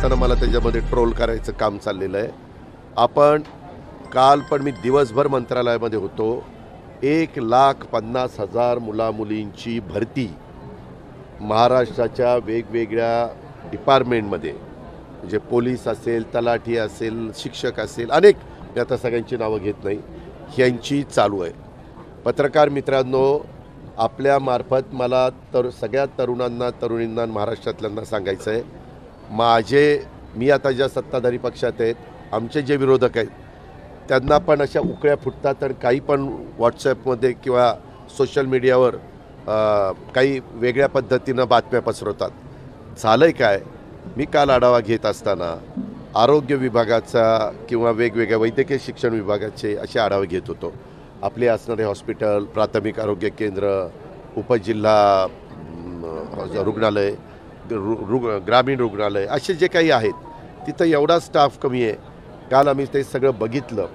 असताना मला त्याच्यामध्ये ट्रोल करायचं काम चाललेलं आहे. आपण काल पण मी दिवसभर मंत्रालयामध्ये होतो. एक लाख पन्नास हजार मुलामुलींची भरती महाराष्ट्राच्या वेगवेगळ्या डिपार्टमेंटमध्ये म्हणजे पोलीस असेल तलाठी असेल शिक्षक असेल अनेक मी आता सगळ्यांची नावं घेत नाही ह्यांची चालू आहे. पत्रकार मित्रांनो आपल्यामार्फत मला तर सगळ्या तरुणांना तरुणींना महाराष्ट्रातल्यांना सांगायचं आहे. माझे मी आता ज्या सत्ताधारी पक्षात आहेत आमचे जे विरोधक आहेत त्यांना पण अशा उकळ्या फुटतात आणि काही पण व्हॉट्सॲपमध्ये किंवा सोशल मीडियावर काही वेगळ्या पद्धतीनं बातम्या पसरवतात. झालं आहे काय? मी काल आढावा घेत असताना आरोग्य विभागाचा किंवा वेगवेगळ्या वैद्यकीय शिक्षण विभागाचे असे आढावे घेत होतो. आपले असणारे हॉस्पिटल प्राथमिक आरोग्य केंद्र उपजिल्हा रुग्णालय रुग ग्रामीण रुग्णालय असे जे काही आहेत तिथं एवढा स्टाफ कमी आहे. काल आम्ही ते सगळं बघितलं.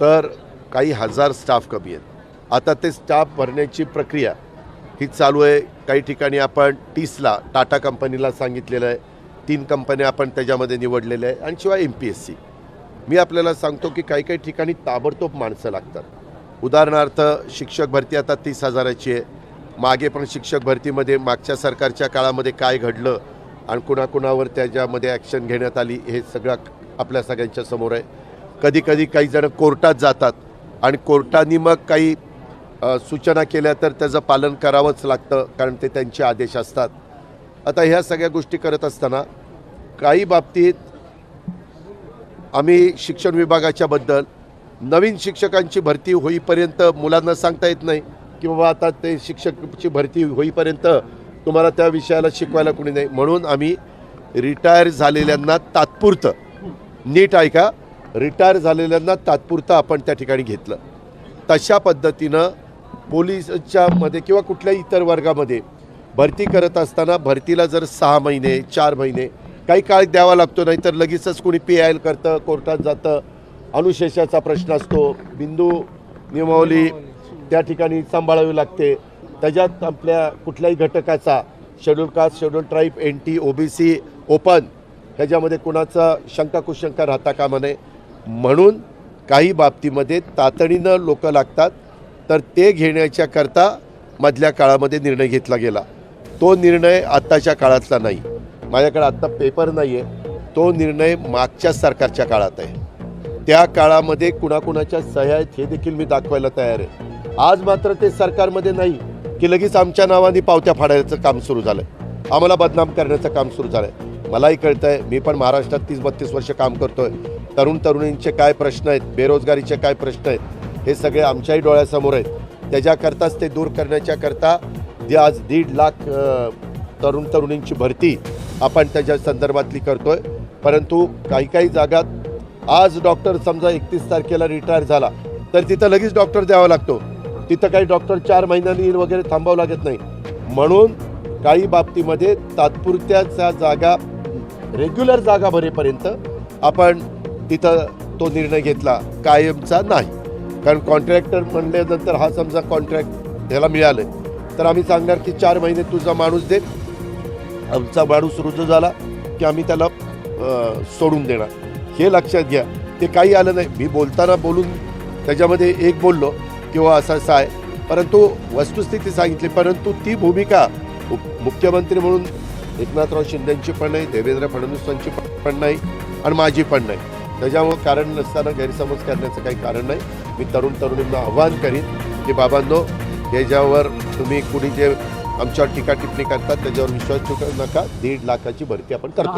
तर काही हजार स्टाफ कमी आहेत. आता ते स्टाफ भरण्याची प्रक्रिया ही चालू आहे. काही ठिकाणी आपण तीसला टाटा कंपनीला सांगितलेलं आहे. तीन कंपन्या आपण त्याच्यामध्ये निवडलेल्या आहे आणि शिवाय एम पी एस सी मी आपल्याला सांगतो की काही काही ठिकाणी ताबडतोब माणसं लागतात. उदाहरणार्थ शिक्षक भरती आता तीस हजाराची आहे. मागे पण शिक्षक भरतीमध्ये मागच्या सरकारच्या काळामध्ये काय घडलं आणि कुणाकुणावर त्याच्यामध्ये ॲक्शन घेण्यात आली हे सगळं आपल्या सगळ्यांच्या समोर आहे. कधी कधी काही जण कोर्टात जातात आणि कोर्टाने मग काही सूचना केल्या तर त्याचं पालन करावंच लागतं कारण ते त्यांचे आदेश असतात. आता ह्या सगळ्या गोष्टी करत असताना काही बाबतीत आम्ही शिक्षण विभागाच्याबद्दल नवीन शिक्षकांची भरती होईपर्यंत मुलांना सांगता येत नाही. की बाबा आता ते शिक्षकची भरती होईपर्यंत तुम्हाला त्या विषयाला शिकवायला कोणी नाही. म्हणून आम्ही रिटायर झालेल्यांना तात्पुरतं नीट ऐका रिटायर झालेल्यांना तात्पुरतं आपण त्या ठिकाणी घेतलं. तशा पद्धतीनं पोलिसच्यामध्ये किंवा कुठल्याही इतर वर्गामध्ये भरती करत असताना भरतीला जर सहा महिने चार महिने काही काळ द्यावा लागतो नाही तर लगेचच कोणी पी आय एल करतं कोर्टात जातं अनुशेषाचा प्रश्न असतो बिंदू नियमावली त्या ठिकाणी सांभाळावी लागते. त्याच्यात आपल्या कुठल्याही घटकाचा schedule caste schedule tribe N T O B C open ह्याच्यामध्ये कुणाचा शंका कुशंका राहता कामा नये. म्हणून काही बाबतीमध्ये तातडीनं लोक लागतात तर ते घेण्याच्या करता मधल्या काळामध्ये निर्णय घेतला गेला. तो निर्णय आत्ताच्या काळातला नाही. माझ्याकडे आत्ता पेपर नाही आहे तो निर्णय मागच्या सरकारच्या काळात आहे. त्या काळामध्ये कुणाकुणाच्या सह्या आहेत हे देखील मी दाखवायला तयार आहे. आज मात्र ते सरकारमध्ये नाही की लगेच आमच्या नावाने पावत्या फाडायचं काम सुरू झालं आहे आम्हाला बदनाम करण्याचं काम सुरू झालं आहे मलाही कळतं आहे मी पण महाराष्ट्रात तीस बत्तीस वर्ष काम करतोय. तरुण तरुणींचे काय प्रश्न आहेत बेरोजगारीचे काय प्रश्न आहेत हे सगळे आमच्याही डोळ्यासमोर आहेत. त्याच्याकरताच ते दूर करण्याच्या करता जे आज दीड लाख तरुण तरुणींची भरती आपण त्याच्या संदर्भातली करतोय. परंतु काही काही जागात आज डॉक्टर समजा एकतीस तारखेला रिटायर झाला तर तिथं लगेच डॉक्टर द्यावा लागतो. तिथं काही डॉक्टर चार महिन्यांनी वगैरे थांबावं लागत नाही. म्हणून काही बाबतीमध्ये तात्पुरत्याच्या जागा रेग्युलर जागा भरेपर्यंत आपण तिथं तो निर्णय घेतला कायमचा नाही. कारण कॉन्ट्रॅक्टर म्हणल्यानंतर हा समजा कॉन्ट्रॅक्ट ह्याला मिळालं तर आम्ही सांगणार की चार महिने तुझा माणूस दे. आमचा माणूस रुजू झाला की आम्ही त्याला सोडून देणार. हे लक्षात घ्या. ते काही आलं नाही. मी बोलताना बोलून त्याच्यामध्ये एक बोललो किंवा असा असा आहे परंतु वस्तुस्थिती सांगितली परंतु ती भूमिका मुख्यमंत्री म्हणून एकनाथराव शिंदेची पण नाही देवेंद्र फडणवीसांची पण नाही आणि माझी पण नाही. त्याच्यामुळं कारण नसताना गैरसमज करण्याचं काही कारण नाही. मी तरुण तरुणींना आव्हान करीन की बाबांनो याच्यावर तुम्ही कुणी जे आमच्यावर टीका टिप्पणी करतात त्याच्यावर विश्वास ठेवू नका. दीड लाखाची भरती आपण करतो.